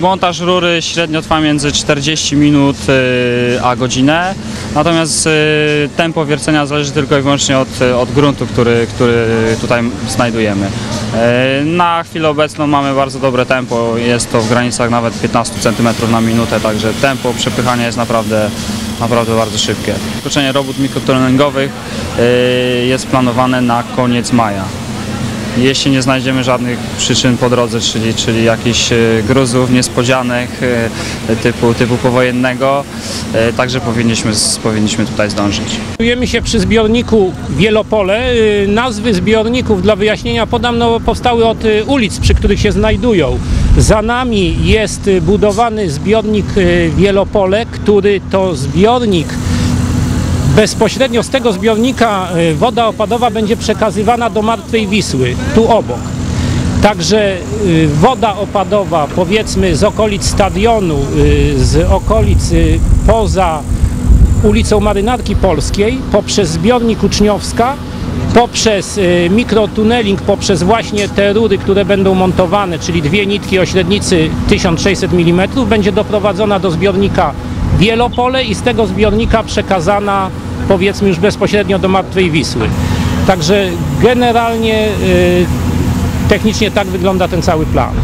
Montaż rury średnio trwa między 40 minut y, a godzinę, natomiast y, tempo wiercenia zależy tylko i wyłącznie od, od gruntu, który, który tutaj znajdujemy. Y, Na chwilę obecną mamy bardzo dobre tempo, jest to w granicach nawet 15 cm na minutę, także tempo przepychania jest naprawdę, naprawdę bardzo szybkie. Skoczenie robót mikrotreningowych jest planowane na koniec maja jeśli nie znajdziemy żadnych przyczyn po drodze, czyli, czyli jakichś e, gruzów niespodzianek e, typu, typu powojennego, e, także powinniśmy, powinniśmy tutaj zdążyć. Znajdujemy się przy zbiorniku Wielopole. Y, Nazwy zbiorników dla wyjaśnienia podam, no, powstały od ulic, przy których się znajdują. Za nami jest budowany zbiornik Wielopole, który to zbiornik bezpośrednio z tego zbiornika y, woda opadowa będzie przekazywana do Martwej Wisły, tu obok. Także y, woda opadowa, powiedzmy z okolic stadionu, y, z okolic poza ulicą Marynarki Polskiej, poprzez zbiornik Uczniowska, poprzez mikrotuneling, poprzez właśnie te rury, które będą montowane, czyli dwie nitki o średnicy 1600 mm, będzie doprowadzona do zbiornika Wielopole i z tego zbiornika przekazana powiedzmy już bezpośrednio do Martwej Wisły. Także generalnie y, technicznie tak wygląda ten cały plan.